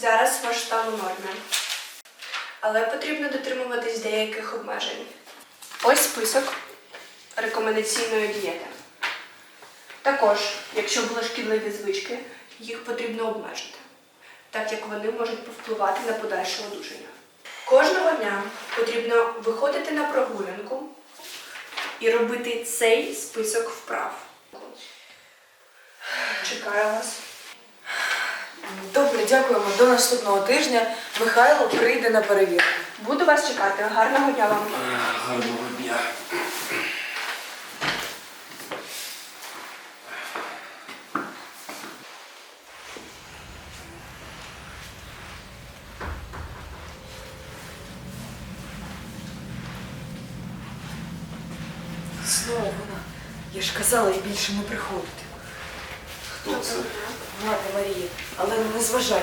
Зараз ваш стан у нормі. Але потрібно дотримуватись деяких обмежень. Ось список рекомендаційної дієти. Також, якщо були шкідливі звички, їх потрібно обмежити, так як вони можуть повпливати на подальше одужання. Кожного дня потрібно виходити на прогулянку і робити цей список вправ. Чекаю вас. Добре, дякуємо. До наступного тижня Михайло прийде на перевірку. Буду вас чекати. Гарного дня вам. Гарного дня. Знову вона. Я ж казала їй більше не приходити. Хто це? Мати Марії, але не зважай.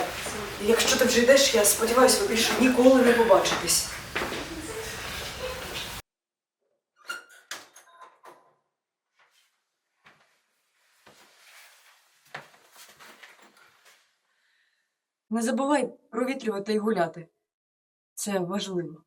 Якщо ти вже йдеш, я сподіваюся, ви більше ніколи не побачитесь. Не забувай провітрювати і гуляти. Це важливо.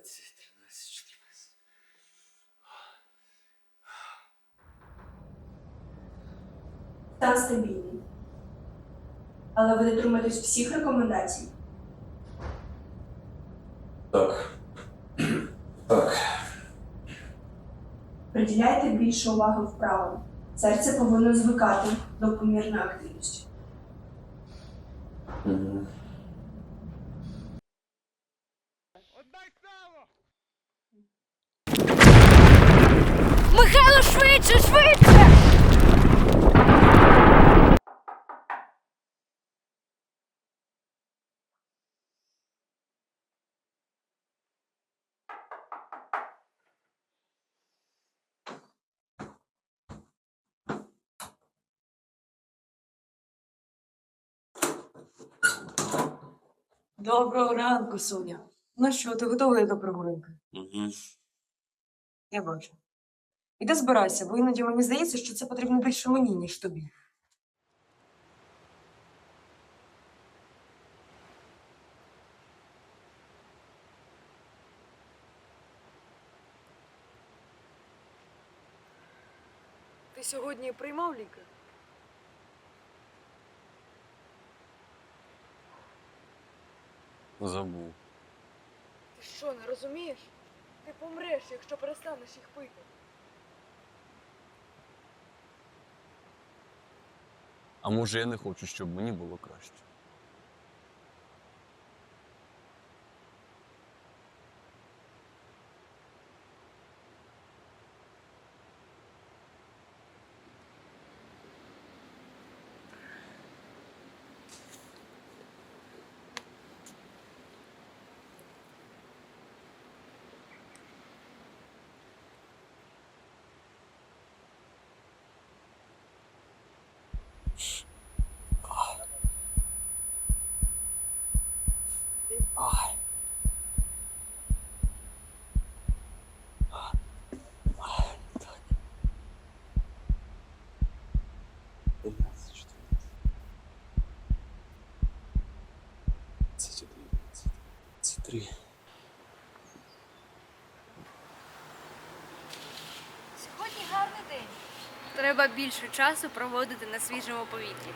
Добре. Дванадцять, тринадцять, чотирнадцять. Стан стабільний. Але ви дотримуєтесь всіх рекомендацій. Так. Так. Приділяйте більше уваги вправам. Серце повинно звикати до помірної активності. Угу. Михайло, швидше, швидше! Доброго ранку, Соня. Ну що, ти готова до прогулянки? Угу. Я бачу. Іди збирайся, бо іноді мені здається, що це потрібно більше мені, ніж тобі. Ти сьогодні приймав ліки? Забув. Ти що, не розумієш? Ти помреш, якщо перестанеш їх пити. Може я не хочу, щоб мені було краще. Три. Треба більше часу проводити на свіжому повітрі.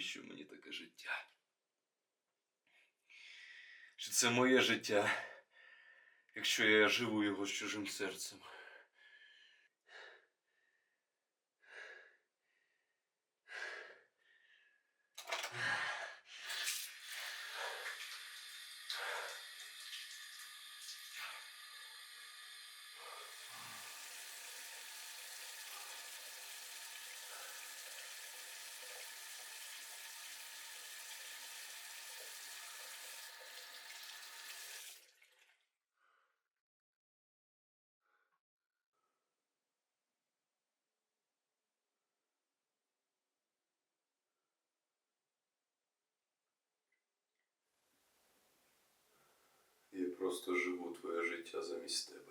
Навіщо мені таке життя? Чи це моє життя, якщо я живу його з чужим серцем? Я просто живу твоє життя замість тебе.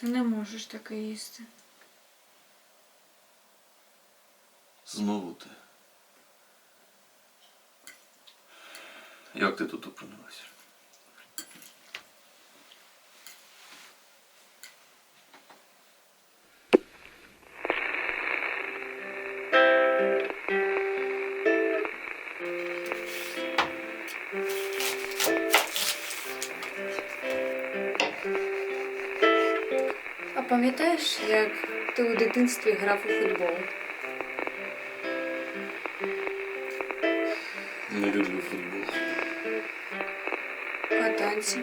Ти не можеш таке їсти. Знову ти. Як ти тут опинилася? Пам'ятаєш, як ти у дитинстві грав у футбол? Не люблю футбол. А танці?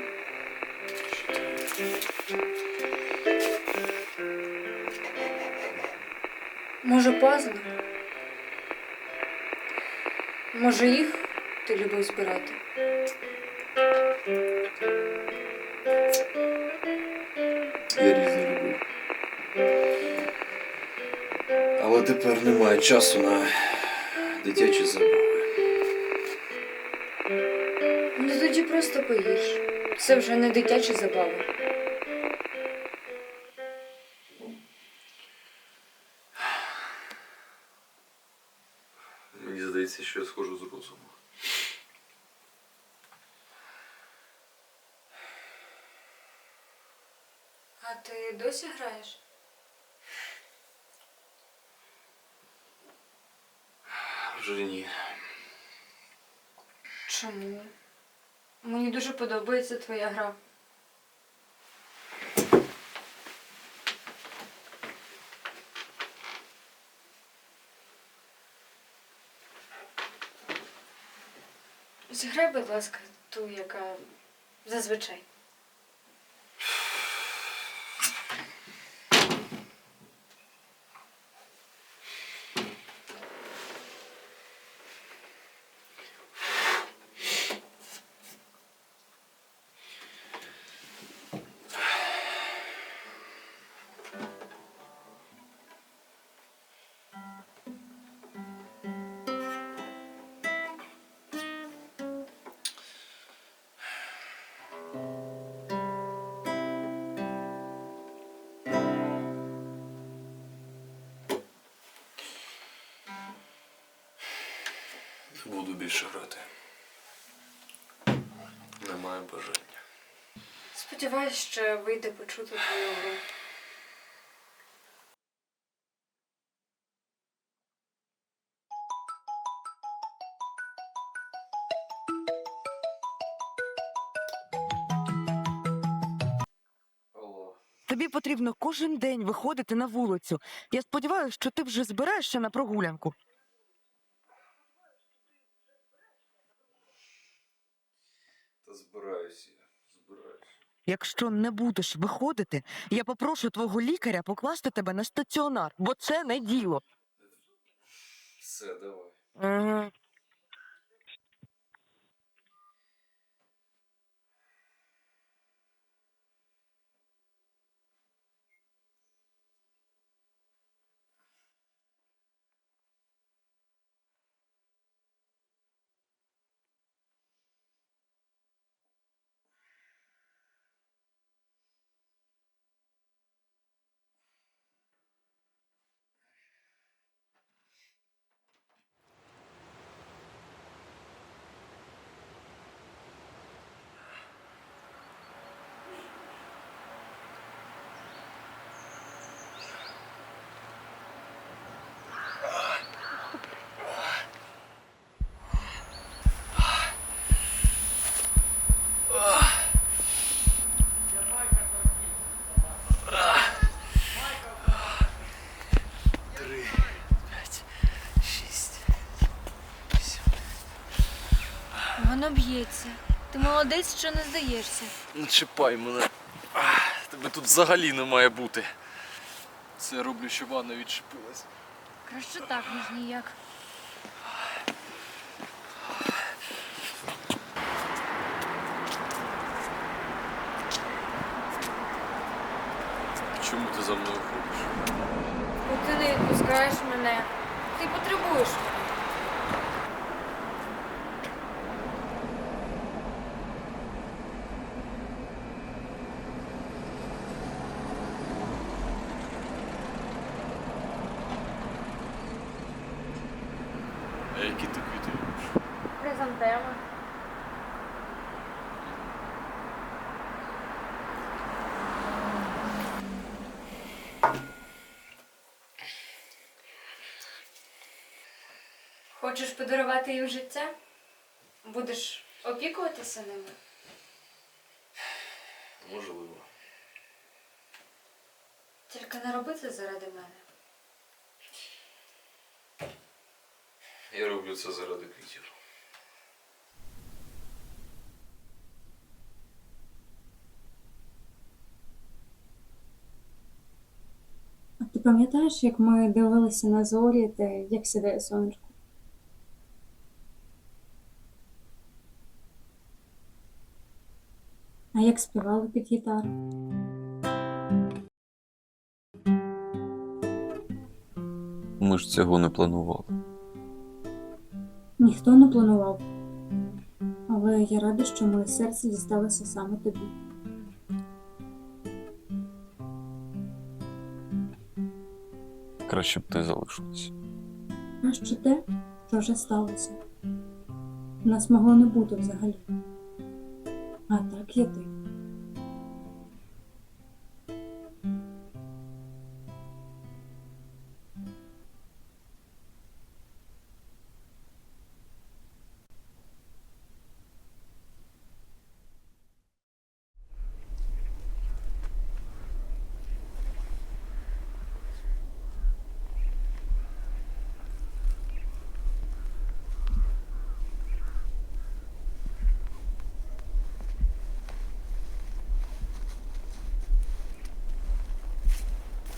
Може, пазли? Може, їх ти любив збирати? Тепер немає часу на дитячі забави. Ну тоді просто поїж. Це вже не дитячі забави. Мені здається, що я схожу з розуму. А ти досі граєш? Вже. Чому? Мені дуже подобається твоя гра. Зіграй, будь ласка, ту, яка зазвичай. Буду більше грати. Немає бажання. Сподіваюсь, що вийде почути твою гру. Тобі потрібно кожен день виходити на вулицю. Я сподіваюся, що ти вже збираєшся на прогулянку. Та збираюся збираюся. Якщо не будеш виходити, я попрошу твого лікаря покласти тебе на стаціонар, бо це не діло. Все, давай. Ага. Воно б'ється. Ти молодець, що не здаєшся. Не чіпай мене. Ах, Тебе тут взагалі не має бути. Це я роблю, щоб ванна відчепилась. Краще так, ніж ніяк. Чому ти за мною ходиш? Бо ти не відпускаєш мене. Ти потребуєш мене. А які ти квіти любиш? Хризантема. Хочеш подарувати їм життя? Будеш опікуватися ними? Можливо. Тільки не роби це заради мене. Я роблю це заради квітів. Пам'ятаєш, як ми дивилися на зорі та як сідає сонечко? А як співали під гітару? Ми ж цього не планували. Ніхто не планував. Але я рада, що моє серце дісталося саме тобі. Краще б ти залишилась. А що те, що вже сталося? Нас могло не бути взагалі. А так є ти.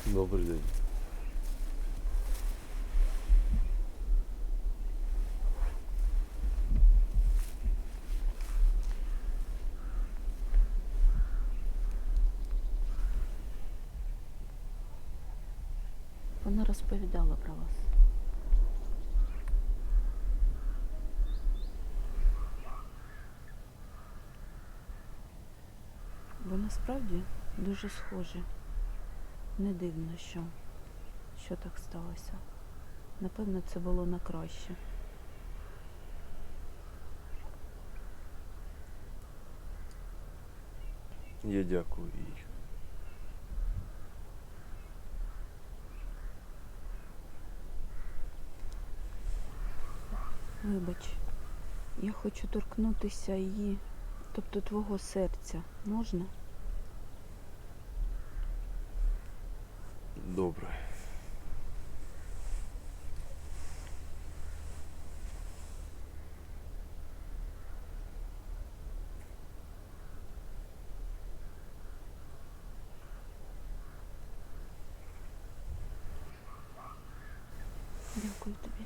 Добрий день. Вона розповідала про вас. Ви насправді дуже схожі. Не дивно, що що так сталося. Напевно, це було на краще. Я дякую їй. Вибач, я хочу торкнутися її, тобто твого серця можна? Добре. Дякую тобі.